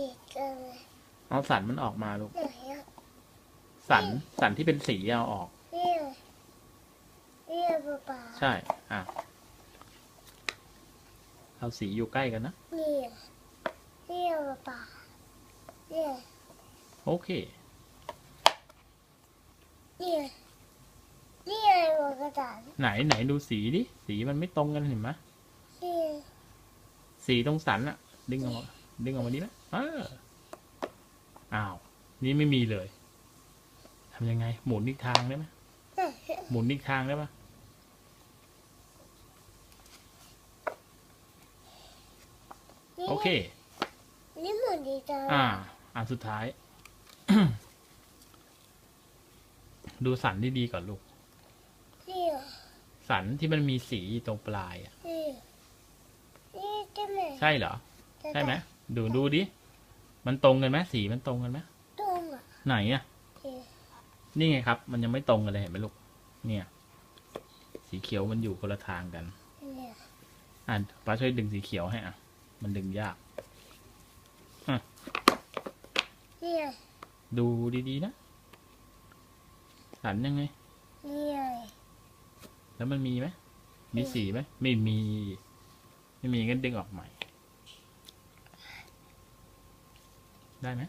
ผิดกันเลยเอาสันมันออกมาลูกไหนอะสันสันที่เป็นสีเอาออกนี่เลยนี่เลยป๊าป๊าใช่ อะ เอาสีอยู่ใกล้กันนะนี่เลยนี่เลยป๊าป๊านี่เลยโอเคนี่เลยนี่เลยหัวกระดาษไหนไหนดูสีดิ สีมันไม่ตรงกันเห็นไหมนี่เลยสีตรงสันอะดึงออกมา ดึงออกมาดิไหมเอออ้าว นี่ไม่มีเลยทำยังไง หมุนอีกทางได้ไหมนี่หมุนอีกทางได้ปะโอเค นี่เหมือนดีจังอ่าอันสุดท้าย ดูสันดีๆก่อนลูกนี่เลยสันที่มันมีสีตรงปลายอะนี่นี่ใช่ไหมใช่เหรอ ใช่ไหม ดูดูดิ มันตรงกันไหมสีมันตรงกันไหมตรงอะไหนอะนี่นี่ไงครับ มันยังไม่ตรงกันเลยเห็นไหมลูก เนี่ย สีเขียวมันอยู่คนละทางกันนี่อะป้าช่วยดึงสีเขียวให้อะ มันดึงยากนี่เลยดูดีๆนะสันยังไงนี่เลยแล้วมันมีไหมมีสีไหมไม่มี ไม่มีงั้นดึงออกใหม่ ได้ไหม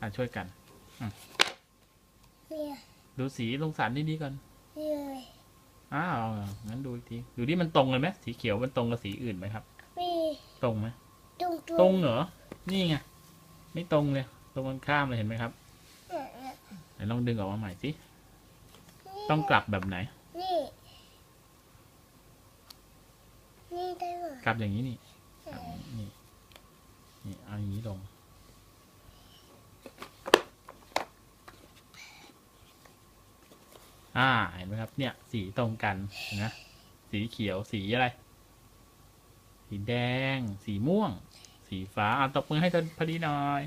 อะช่วยกันนี่เลยดูสีตรงสันดีๆก่อนนี่เลยอ้าวงั้นดูอีกทีดูดิมันตรงเลยไหมสีเขียวมันตรงกับสีอื่นไหมครับ มีตรงไหมตรงตรงเหรอนี่ไงไม่ตรงเลย ตรงกันข้ามเลยเห็นไหมครับเนี่ยไหนลองดึงออกมาใหม่สิต้องกลับแบบไหน นี่ นี่ได้ไหมกลับอย่างนี้นี่เอานี่ นี่เอาอย่างนี้ลง อ่า เห็นไหมครับ เนี่ย สีตรงกันนะ สีเขียว สีอะไร สีแดง สีม่วง สีฟ้า อะตบมือให้พอดีหน่อย